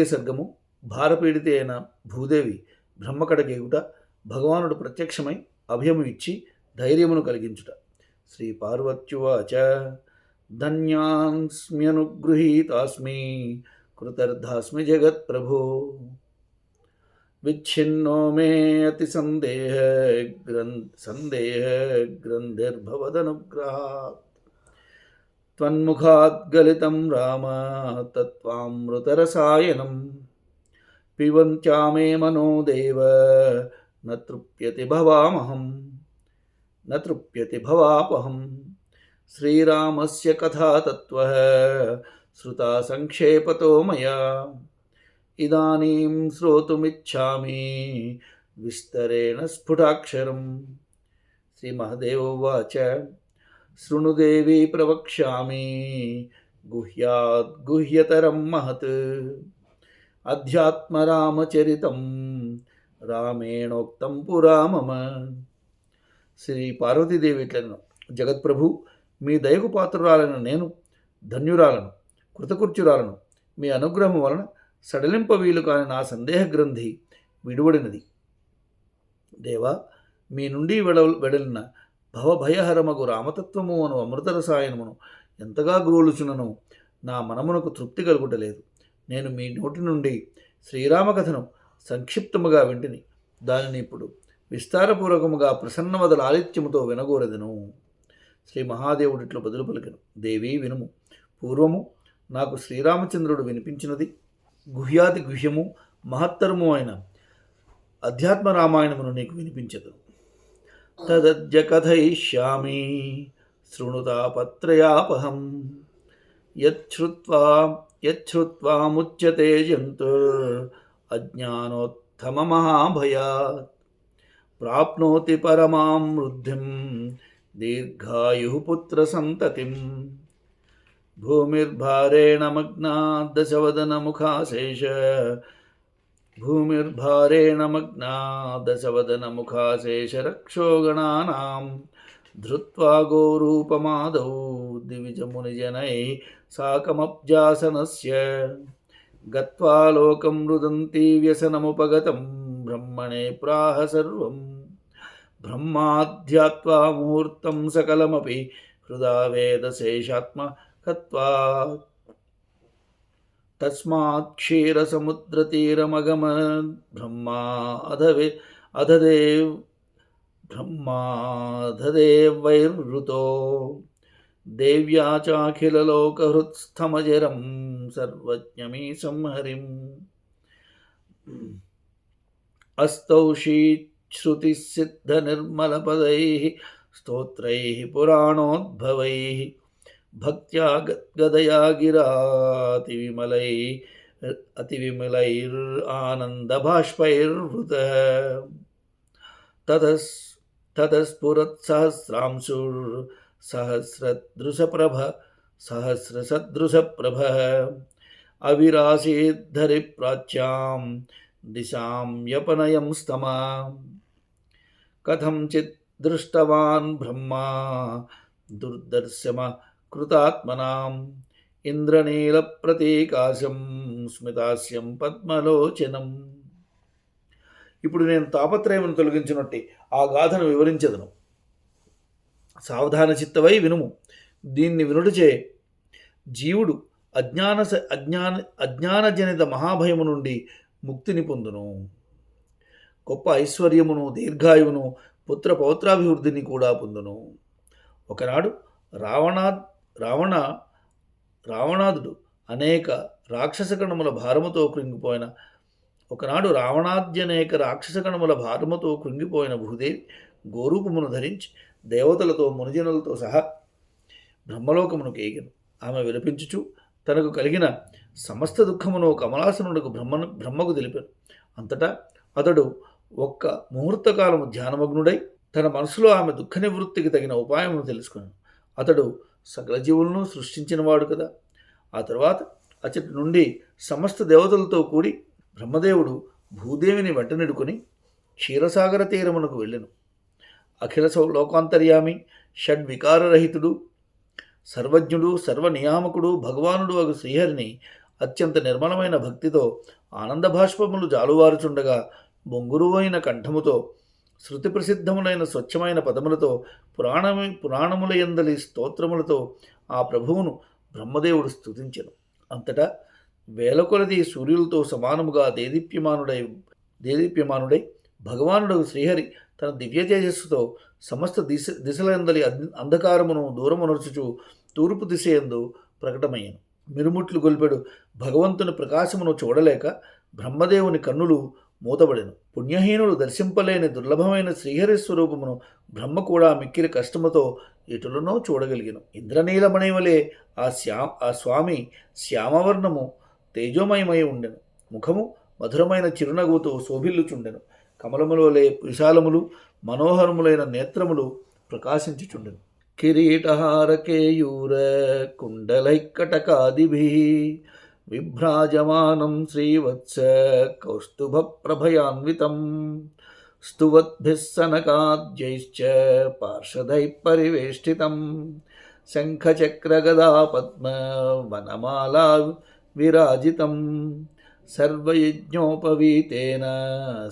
ద్వితీయ సర్గము భారపీడితే అయిన భూదేవి బ్రహ్మకడగేగుట భగవానుడు ప్రత్యక్షమై అభయము ఇచ్చి ధైర్యమును కలిగించుట. శ్రీ పార్వత్యువాచ ధన్యాస్మ్యనుగృహీతాస్మి కృతర్థాస్మి జగత్ప్రభో. విచ్ఛిన్నో మే అతి సందేహ గ్రంథ సందేహ గ్రంథిర్భవదనుగ్రహాత్. त्वन्मुखाद्गलितं राम तत्त्वामृतरसायनं पिबन्त्यामे मनो देव न तृप्यति भवामहं, न तृप्यति भवापहं। श्रीरामस्य कथा तत्त्वः श्रुता सङ्क्षेपतो मया। इदानीं श्रोतुमिच्छामि विस्तरेण स्फुटाक्षरं श्रीमहदेव उवाच। శృణుదేవి ప్రవక్ష్యామి. గుహ్యాద్ గుహ్యతరం మహత్. అధ్యాత్మరామచరితం రామేణోక్తం పురా మమ. శ్రీ పార్వతీదేవి ఇట్లను జగత్ప్రభు మీ దయకు పాత్రురాలను నేను ధన్యురాలను కృతకృత్యురాలను మీ అనుగ్రహం వలన సడలింప వీలు కాని నా సందేహ గ్రంథి విడువడినది. దేవా మీ నుండి వెడ వెడలిన భవభయహరమగు రామతత్వము అను అమృతరసాయనమును ఎంతగా గ్రోలుచునను నా మనమునకు తృప్తి కలుగుటలేదు. నేను మీ నోటి నుండి శ్రీరామకథను సంక్షిప్తముగా వింటిని. దానిని ఇప్పుడు విస్తారపూర్వకముగా ప్రసన్నవద లాలిత్యముతో వినగోరదను. శ్రీ మహాదేవుడిట్లో బదులు పలికను. దేవి వినుము. పూర్వము నాకు శ్రీరామచంద్రుడు వినిపించినది గుహ్యాతి గుహ్యము మహత్తరము అయిన అధ్యాత్మ రామాయణమును నీకు వినిపించదు तदद्य कथयिष्यामि शृणुतापत्रयापहं यच्छ्रुत्वा मुच्यते जन्तु अज्ञानोत्थममहाभयात् प्राप्नोति परमां वृद्धिं, दीर्घायुः पुत्रसन्ततिं भूमिर्भारेण मग्ना दशवदनमुखाशेष भूमिर्भारेण मग्ना दशवदनमुखाशेषरक्षोगणानां धृत्वा गोरूपमादौ दिविजमुनिजनैः साकमब्जासनस्य गत्वा लोकं रुदन्ति व्यसनमुपगतं ब्रह्मणे प्राह सर्वं। ब्रह्माध्यात्वा मुहूर्तं सकलमपि हृदा वेदशेषात्मकत्वात्। तस्मात् क्षीरसमुद्रतीरमगम ब्रह्मा अधवे अधदेव ब्रह्माधदेवैरुतो देव्या चाखिलोकहृत्स्थमजरं सर्वज्ञमीशं हरिम्। अस्तौ शीच्छ्रुतिसिद्धनिर्मलपदैः स्तोत्रैः पुराणोद्भवैः। ಭಕ್ತ್ಯ ಗದಯ ಗಿರಾತಿವಿಮಲೈ ಅತಿವಿಮಲೈರ್ ಆನಂದಭಾಷ್ಪೈರ್ವೃತ ततस् ततस्फुरत्सहस्रांशुर्सहस्रदृशप्रभ सहस्रसदृशप्रभः। अविरासीद्धरिप्राच्यां दिशां यपनयं स्तम। कथञ्चित् दृष्टवान् ब्रह्मा, दुर्दर्शमा కృతాత్మనాం ఇంద్రనీల ప్రతీకాశం స్మితాస్యం పద్మలోచనం ఇప్పుడు నేను తాపత్రయమును తొలగించినట్టే ఆ గాథను వివరించదను. సావధాన చిత్తవై వినుము. దీన్ని వినుటచే జీవుడు అజ్ఞాన అజ్ఞాన అజ్ఞానజనిత మహాభయము నుండి ముక్తిని పొందును. గొప్ప ఐశ్వర్యమును దీర్ఘాయువును పుత్ర పౌత్రాభివృద్ధిని కూడా పొందును. ఒకనాడు రావణా రావణ రావణాదుడు అనేక రాక్షస కణముల భారముతో కృంగిపోయిన ఒకనాడు రావణాద్యనేక రాక్షస కణముల భారముతో కృంగిపోయిన భూదేవి గోరూపమును ధరించి దేవతలతో మునిజనులతో సహా బ్రహ్మలోకమును కేగను ఆమె విలపించుచు తనకు కలిగిన సమస్త దుఃఖమును కమలాసనుడికి బ్రహ్మను బ్రహ్మకు తెలిపాను. అంతటా అతడు ఒక్క ముహూర్తకాలము ధ్యానమగ్నుడై తన మనసులో ఆమె దుఃఖ నివృత్తికి తగిన ఉపాయమును తెలుసుకున్నాను అతడు సకల జీవులను సృష్టించినవాడు కదా. ఆ తర్వాత అతడి నుండి సమస్త దేవతలతో కూడి బ్రహ్మదేవుడు భూదేవిని వెంటనిడుకొని క్షీరసాగర తీరమునకు వెళ్ళెను. అఖిల లోకాంతర్యామి లోకాంతర్యామి షడ్వికారరహితుడు సర్వజ్ఞుడు సర్వనియామకుడు భగవానుడు అగు శ్రీహరిని అత్యంత నిర్మలమైన భక్తితో ఆనంద భాష్పములు జాలువారుచుండగా బొంగురువైన కంఠముతో శృతి ప్రసిద్ధములైన స్వచ్ఛమైన పదములతో పురాణమి పురాణములయందలి స్తోత్రములతో ఆ ప్రభువును బ్రహ్మదేవుడు స్తుతించెను. అంతటా వేల కొలది సూర్యులతో సమానముగా దేదీప్యమానుడై దేదీప్యమానుడై భగవానుడు శ్రీహరి తన దివ్య తేజస్సుతో సమస్త దిశ దిశలందలి అంధకారమును దూరమునర్చుచు తూర్పు దిశ ఎందు ప్రకటమయ్యను. మిరుముట్లు గొల్పెడు భగవంతుని ప్రకాశమును చూడలేక బ్రహ్మదేవుని కన్నులు మూతబడెను. పుణ్యహీనుడు దర్శింపలేని దుర్లభమైన శ్రీహరి స్వరూపమును బ్రహ్మ కూడా మిక్కిలి కష్టముతో ఎటులనో చూడగలిగెను. ఇంద్రనీలమణి వలె ఆ శ్యా ఆ స్వామి శ్యామవర్ణము తేజోమయమై ఉండెను. ముఖము మధురమైన చిరునవ్వుతో శోభిల్లుచుండెను. కమలములోలే వలె విశాలములు మనోహరములైన నేత్రములు ప్రకాశించుచుండెను. కిరీటహారకేయూర కుండలైకటకాదిభి विभ्राजमानं श्रीवत्स कौस्तुभप्रभयान्वितं। स्तुवद्भिः सनकाद्यैश्च पार्षदैः परिवेष्टितं। शङ्खचक्रगदापद्मवनमाला विराजितं सर्वयज्ञोपवीतेन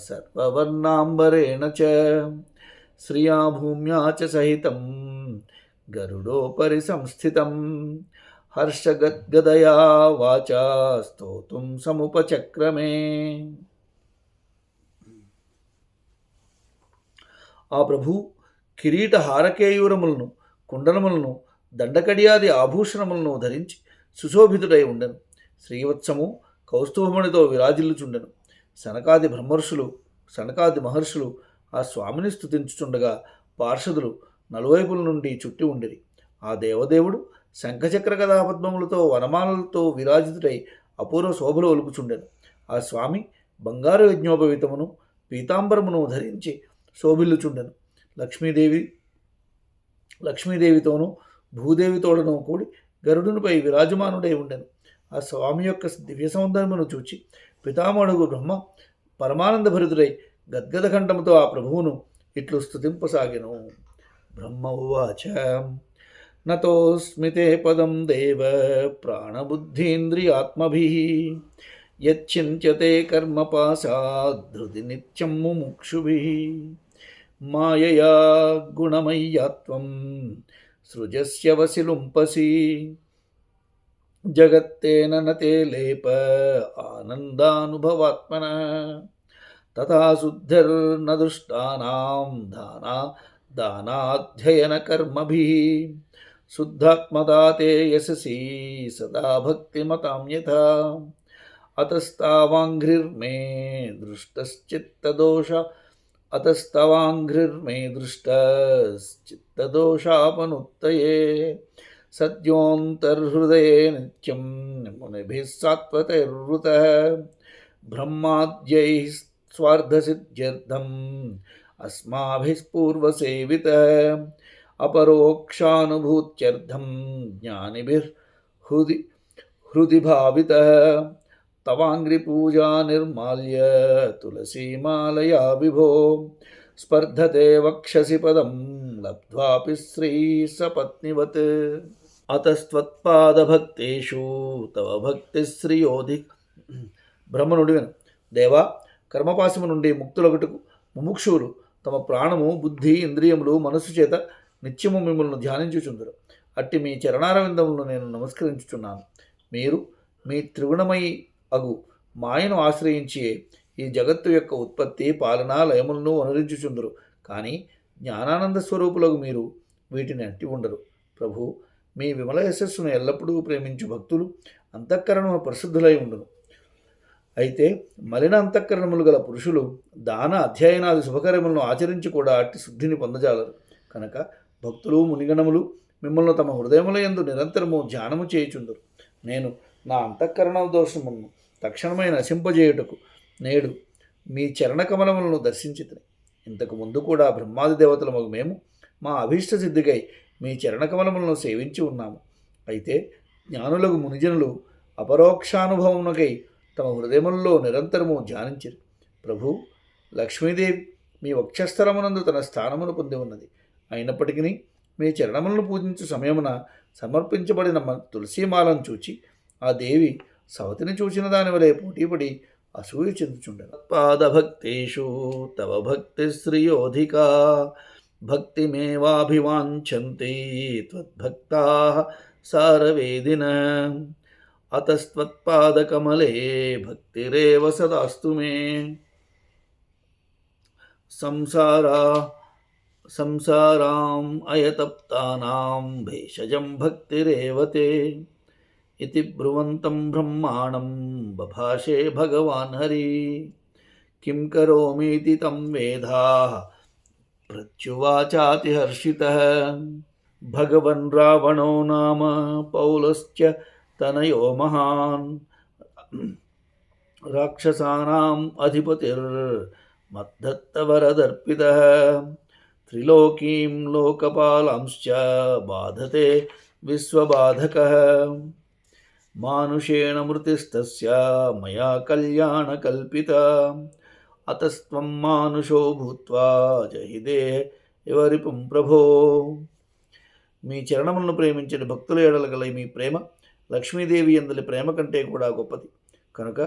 सर्ववर्णाम्बरेण च श्रिया भूम्या च सहितं। गरुडोपरि संस्थितम् హర్షగద్గదయా వాచా స్తోతుం సముపచక్రమే. ఆ ప్రభు కిరీట హారకేయూరములను కుండలములను దండకడియాది ఆభూషణములను ధరించి సుశోభితుడై ఉండను. శ్రీవత్సము కౌస్తుభమునితో విరాజిల్లుచుండెను. సనకాది బ్రహ్మర్షులు సనకాది మహర్షులు ఆ స్వామిని స్తుతించుచుండగా పార్షదులు నలువైపుల నుండి చుట్టి ఉండిరి. ఆ దేవదేవుడు శంఖచక్ర కథాపద్మములతో వనమాలతో విరాజితుడై అపూర్వ శోభలో ఒలుకుచుండెను ఆ స్వామి బంగారు యజ్ఞోపవీతమును పీతాంబరమును ధరించి శోభిల్లుచుండెను. లక్ష్మీదేవి లక్ష్మీదేవితోనూ భూదేవితోడను కూడి గరుడునిపై విరాజమానుడై ఉండెను. ఆ స్వామి యొక్క దివ్య సౌందర్యమును చూచి పితామహుడు బ్రహ్మ పరమానంద భరితుడై గద్గద ఖండముతో ఆ ప్రభువును ఇట్లు స్థుతింపసాగెను బ్రహ్మ ఉవాచ. नतोऽस्मि ते पदं देव प्राणबुद्धीन्द्रियात्मभिः। यच्चिन्त्यते कर्मपाशाद्धृति नित्यं मुमुक्षुभिः। मायया गुणमय्यात्वं सृजस्य वसिलुम्पसि। जगत्तेन न ते लेप आनन्दानुभवात्मना। तथा शुद्धिर्न दुष्टानां दाना दानाध्ययनकर्मभिः। शुद्धात्मदा ते यशसी, सदा भक्तिमतां यथा। अतस्तावाङ्घ्रिर्मे दृष्टश्चित्तदोष, अतस्तवाङ्घ्रिर्मे दृष्टश्चित्तदोषापनुत्तये। सद्योऽन्तर्हृदये नित्यं मुनिभिः सात्वतैर्वृतः ब्रह्माद्यैः स्वार्थसिद्ध्यर्थम् अस्माभिः पूर्वसेवितः। अपरोक्षानुभूत्यर्थं ज्ञानिभिर्हृदि हृदि भावितः तवाङ्घ्रिपूजा निर्माल्य तुलसीमालया विभो स्पर्धते वक्षसि पदं लब्ध्वापि श्रीसपत्निवत् అతస్త్వత్పాదభక్తేషు తవ భక్తి శ్రీయోధి బ్రహ్మనుడివెను దేవా కర్మపాశము నుండి ముక్తులొకటుకు ముముక్షువులు తమ ప్రాణము బుద్ధి ఇంద్రియములు మనస్సు చేత నిత్యము మిమ్మల్ని ధ్యానించుచుందరు. అట్టి మీ చరణారవిందములను నేను నమస్కరించుచున్నాను. మీరు మీ త్రిగుణమయి అగు మాయను ఆశ్రయించి ఈ జగత్తు యొక్క ఉత్పత్తి పాలన లయములను అనురించుచుందరు. కానీ జ్ఞానానంద స్వరూపులకు మీరు వీటిని అంటి ఉండరు. ప్రభు మీ విమల యశస్సును ఎల్లప్పుడూ ప్రేమించు భక్తులు అంతఃకరణము పరిశుద్ధులై ఉండును. అయితే మలిన అంతఃకరణములు గల పురుషులు దాన అధ్యయనాది శుభకార్యములను ఆచరించి కూడా అట్టి శుద్ధిని పొందజాలరు. కనుక భక్తులు మునిగణములు మిమ్మల్ని తమ హృదయముల యందు నిరంతరము ధ్యానము చేయుచుందరు. నేను నా అంతఃకరణ దోషమును తక్షణమైన నశింపజేయుటకు నేడు మీ చరణకమలములను దర్శించితిని. ఇంతకు ముందు కూడా బ్రహ్మాది దేవతలమగు మేము మా అభీష్ట సిద్ధికై మీ చరణకమలములను సేవించి ఉన్నాము. అయితే జ్ఞానులకు మునిజనులు అపరోక్షానుభవమునకై తమ హృదయములలో నిరంతరము ధ్యానించరు. ప్రభు లక్ష్మీదేవి మీ వక్షస్థలమునందు తన స్థానమును పొంది ఉన్నది. అయినప్పటికీ మీ చరణములను పూజించు సమయమున సమర్పించబడిన తులసీమాలను చూచి ఆ దేవి సవతిని చూచిన దాని వలె పోటీపడి అసూయ చెందుచుండెను. పాదభక్తేషు తవ భక్తి శ్రియోధికా భక్తిమేవాభివాంఛంతి త్వద్భక్తా సారవేదిన. అతస్త్వత్పాదకమలే భక్తిరేవ సదాస్తు మే. సంసారా संसाराम् अयतप्तानां भेषजं भक्तिरेवते इति ब्रुवन्तं ब्रह्माणं बभाषे भगवान् हरि। किं करोमीति तं वेधाः प्रत्युवाचातिहर्षितः भगवन् रावणो नाम पौलश्च तनयो महान्। राक्षसानाम् अधिपतिर्मद्धत्तवरदर्पितः త్రిలోకీం లోకపాలంశ్చ బాధతే విశ్వబాధక. మానుషేణ మృతిస్తస్య మయా కళ్యాణకల్పిత అతస్త్వం మానుషో భూత్వా జహిదే ఎవరిపం ప్రభో. మీ చరణములను ప్రేమించిన భక్తుల ఏడలగల మీ ప్రేమ లక్ష్మీదేవి అందలి ప్రేమ కంటే కూడా గొప్పది. కనుక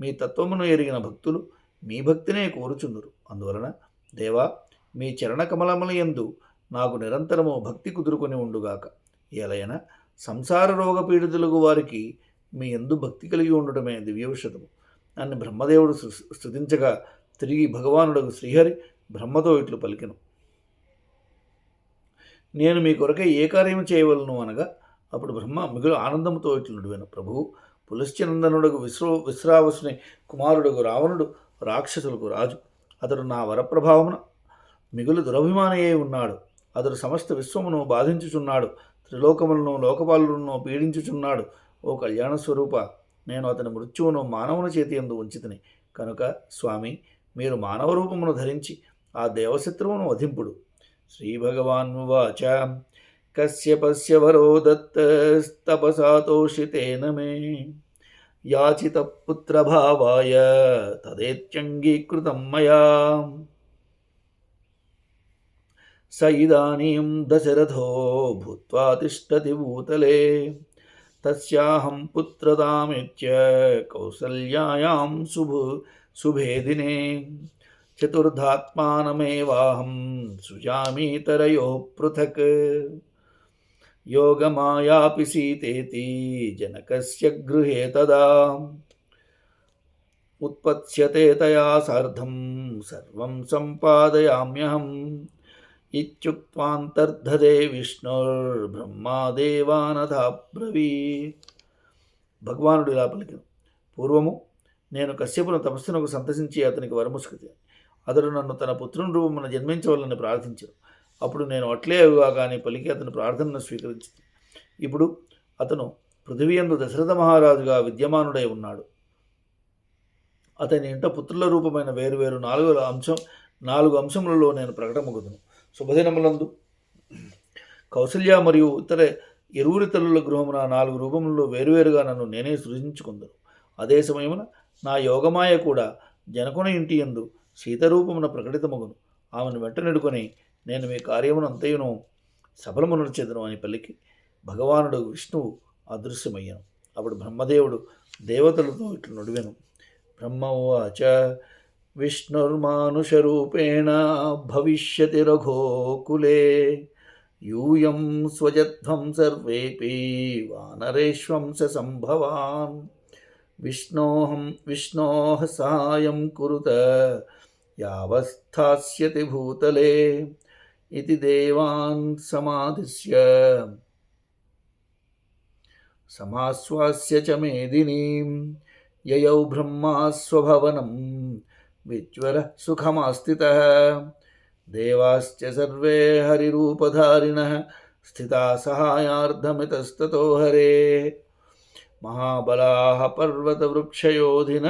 మీ తత్వమును ఎరిగిన భక్తులు మీ భక్తినే కోరుచుందురు. అందువలన దేవా మీ చరణ కమలముల యందు నాకు నిరంతరము భక్తి కుదురుకొని ఉండుగాక. ఎలయన సంసార రోగ పీడితులకు వారికి మీ ఎందు భక్తి కలిగి ఉండటమే దివ్యౌషధము. అని బ్రహ్మదేవుడు స్థుతించగా తిరిగి భగవానుడు శ్రీహరి బ్రహ్మతో ఇట్లు పలికెను. నేను మీ కొరకే ఏ కార్యము చేయవలను అనగా అప్పుడు బ్రహ్మ మిగులు ఆనందముతో ఇట్లు నుడివెను. ప్రభువు పులశ్చనందనుడకు విశ్రో విశ్రావసుని కుమారుడుగు రావణుడు రాక్షసులకు రాజు. అతడు నా వరప్రభావమున మిగులు దురభిమానయ్యే ఉన్నాడు. అతడు సమస్త విశ్వమును బాధించుచున్నాడు. త్రిలోకములను లోకపాలులను పీడించుచున్నాడు. ఓ కళ్యాణ స్వరూప నేను అతని మృత్యువును మానవుని చేతి ఎందు ఉంచితిని. కనుక స్వామి మీరు మానవ రూపమును ధరించి ఆ దేవశత్రువును వధింపుడు. శ్రీభగవాన్వాచ కశ్యపస్య వరో దత్తస్తపసాతోషితేన మే. యాచిత పుత్రభావాయ తదేత్యంగీకృతం మయా. स इदानीं दशरथो भूत्वा तिष्ठति भूतले। तस्याहं पुत्रतामित्य कौसल्यायां शुभ शुभे दिने। चतुर्धात्मानमेवाहं सृजामीतरयोः पृथक्। योगमायापि सीतेति जनकस्य गृहे तदा। उत्पत्स्यते तया सार्धं सर्वं सम्पादयाम्यहम्। ఇత్యుక్వాంతర్ధదే విష్ణుర్బ్రహ్మాదేవానథాబ్రవీ భగవానుడు ఇలా పలికిన పూర్వము నేను కశ్యపును తపస్సునకు సంతసించి అతనికి వరముసుకుతే అతడు నన్ను తన పుత్రుని రూపమున జన్మించవాలని ప్రార్థించాను. అప్పుడు నేను అట్లే అవిగా కానీ పలికి అతని ప్రార్థనను స్వీకరించింది ఇప్పుడు అతను పృథివీ యందు దశరథ మహారాజుగా విద్యమానుడై ఉన్నాడు. అతని ఇంట పుత్రుల రూపమైన వేరువేరు నాలుగు అంశం నాలుగు అంశములలో నేను ప్రకటమగుదును. శుభదినములందు. కౌసల్య మరియు ఇతర ఎరువురి తల్లుల గృహమున నాలుగు రూపములలో వేరువేరుగా నన్ను నేనే సృజించుకుందరు అదే సమయమున నా యోగమాయ కూడా జనకుని ఇంటి యందు సీతరూపమున ప్రకటితమగును. ఆమెను వెంటనెడుకొని నేను మీ కార్యమును అంతయును సఫలమునర్చెదను అని పలికి భగవానుడు విష్ణువు అదృశ్యమయ్యాను. అప్పుడు బ్రహ్మదేవుడు దేవతలతో ఇట్లు నుడివెను. బ్రహ్మవాచ विष्णुर्मानुषरूपेण भविष्यति रघोकुले। यूयं स्वजध्वं सर्वेऽपि वानरेष्वंससम्भवान् विष्णोऽहं विष्णोः साहाय्यं कुरुत, यावस्थास्यति भूतले। इति देवान् समाधिस्य। समाश्वास्य च मेदिनीं ययौ ब्रह्मा విజ్వర సుఖమాస్థిత దేవాశ్చ సర్వే హరిరూపధారిణः స్థితా సహాయార్థమితస్తతో హరే మహాబలా పర్వతవృక్షయోధిన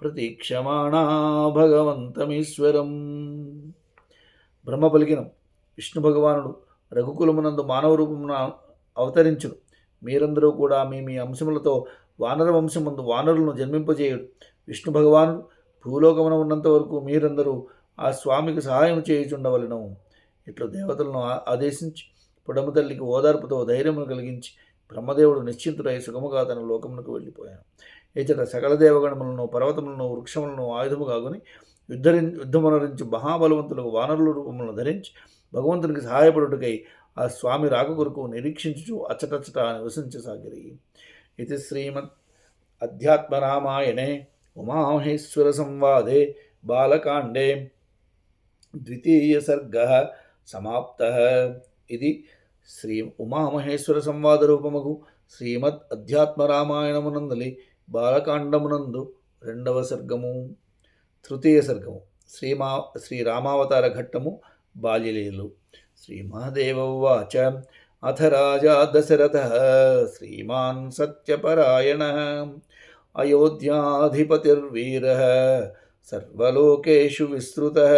ప్రతీక్షమాణా భగవంతమీశ్వరం బ్రహ్మ పలికినం విష్ణు భగవానుడు రఘుకులమునందు మానవ రూపమున అవతరించును. మీరందరూ కూడా మీ మీ అంశములతో వానర వంశమందు వానరులను జన్మింపజేయుడు. విష్ణు భగవానుడు భూలోకమున ఉన్నంత వరకు మీరందరూ ఆ స్వామికి సహాయం చేయుచుండవలను. ఇట్లు దేవతలను ఆ- ఆదేశించి పుడమ తల్లికి ఓదార్పుతో ధైర్యమును కలిగించి బ్రహ్మదేవుడు నిశ్చింతుడై సుగముగా తన లోకమునకు వెళ్ళిపోయాను. ఇచ్చట సకల దేవగణములను పర్వతములను వృక్షములను ఆయుధము కాగుని యుద్ధరి యుద్ధమునరించి మహాబలవంతులకు వానరుల రూపములను ధరించి భగవంతునికి సహాయపడుటకై ఆ స్వామి రాక కొరకు నిరీక్షించుచు అచ్చటచ్చట నివసించసాగిరి. ఇది శ్రీమద్ అధ్యాత్మరామాయణే. ఉమామహేశ్వర సంవాదే బాలకాండే. ద్వితీయ సర్గ సమాప్త. ఇది శ్రీ ఉమామహేశ్వర సంవాద రూపముగు శ్రీమద్ అధ్యాత్మరామాయణమునందలి బాలకాండమునందు రెండవ సర్గము తృతీయ సర్గము. శ్రీమా శ్రీరామావతార ఘట్టము బాల్యలీలు. శ్రీమహాదేవ ఉవాచ అథ రాజా దశరథ. శ్రీమాన్ సత్యపరాయణ. अयोध्याधिपतिर्वीरः सर्वलोकेषु विस्तृतः।